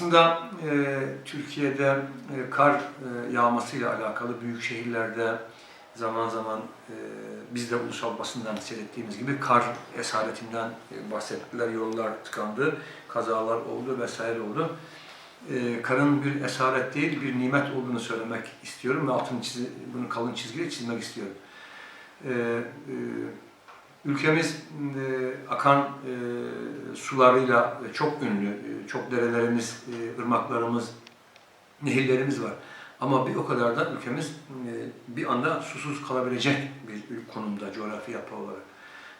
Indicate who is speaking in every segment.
Speaker 1: Aslında e, Türkiye'de e, kar e, yağmasıyla alakalı büyük şehirlerde zaman zaman e, biz de ulusal basından seyrettiğimiz gibi kar esaretinden e, bahsettiler. Yollar tıkandı, kazalar oldu vesaire oldu. E, karın bir esaret değil, bir nimet olduğunu söylemek istiyorum ve altını çiz, bunu kalın çizgiyle çizmek istiyorum. E, e, ülkemiz e, akan e, sularıyla çok ünlü, e, çok derelerimiz, e, ırmaklarımız, nehirlerimiz var. Ama bir o kadar da ülkemiz e, bir anda susuz kalabilecek bir konumda coğrafi yapı olarak.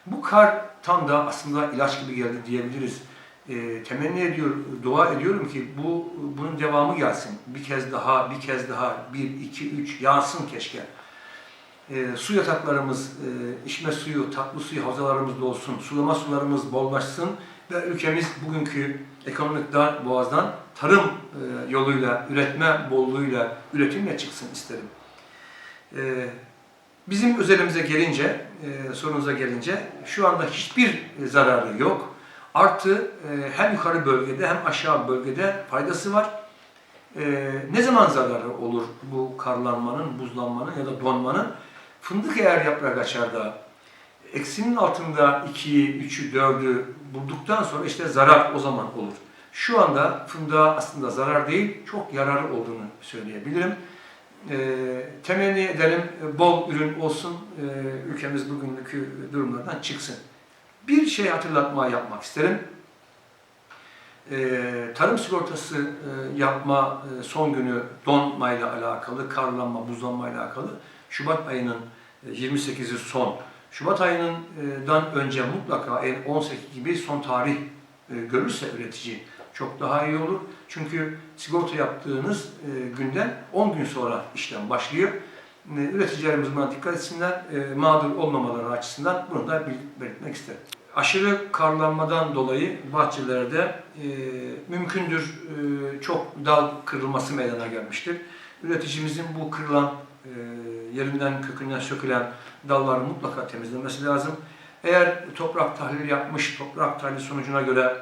Speaker 1: Bu kar tam da aslında ilaç gibi geldi diyebiliriz. E, temenni ediyor, dua ediyorum ki bu bunun devamı gelsin. Bir kez daha, bir kez daha, bir, iki, üç yağsın keşke. E, su yataklarımız, e, içme suyu, tatlı suyu havzalarımız dolsun, sulama sularımız bollaşsın ve ülkemiz bugünkü ekonomik dar boğazdan tarım e, yoluyla, üretme bolluğuyla, üretimle çıksın isterim. E, bizim özelimize gelince, e, sorunuza gelince şu anda hiçbir zararı yok. Artı hem yukarı bölgede hem aşağı bölgede faydası var. Ne zaman zararı olur bu karlanmanın, buzlanmanın ya da donmanın? Fındık eğer yaprak açar da eksinin altında 2'yi, 3'ü, 4'ü bulduktan sonra işte zarar o zaman olur. Şu anda fındığa aslında zarar değil, çok yararı olduğunu söyleyebilirim. E, temenni edelim e, bol ürün olsun, e, ülkemiz bugünkü durumlardan çıksın. Bir şey hatırlatma yapmak isterim. E, tarım sigortası e, yapma e, son günü donmayla alakalı, karlanma, buzlanmayla alakalı Şubat ayının e, 28'i son. Şubat ayından önce mutlaka en 18 gibi son tarih e, görürse üretici çok daha iyi olur. Çünkü sigorta yaptığınız e, günden 10 gün sonra işlem başlıyor. E, Üreticilerimiz buna dikkat etsinler, mağdur olmamaları açısından bunu da belirtmek isterim. Aşırı karlanmadan dolayı bahçelerde e, mümkündür e, çok dal kırılması meydana gelmiştir. Üreticimizin bu kırılan, e, yerinden kökünden sökülen dalların mutlaka temizlenmesi lazım. Eğer toprak tahlili yapmış, toprak tahlili sonucuna göre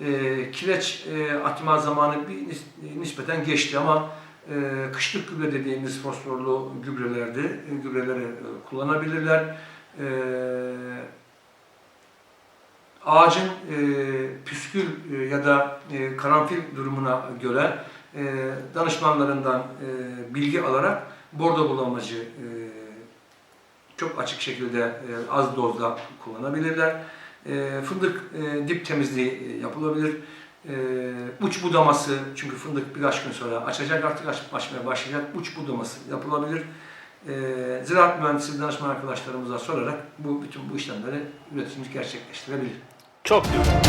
Speaker 1: e, kireç e, atma zamanı bir nis- nispeten geçti ama e, kışlık gübre dediğimiz fosforlu gübrelerdi. E, gübreleri e, kullanabilirler. E, ağacın e, püskül e, ya da e, karanfil durumuna göre e, danışmanlarından e, bilgi alarak bordo bulamacı e, çok açık şekilde e, az dozda kullanabilirler. E, fındık e, dip temizliği e, yapılabilir. E, uç budaması çünkü fındık birkaç gün sonra açacak artık aç, açmaya başlayacak. Uç budaması yapılabilir. E, ziraat mühendisi danışman arkadaşlarımıza sorarak bu bütün bu işlemleri üreticimiz gerçekleştirebilir.
Speaker 2: Çok güzel.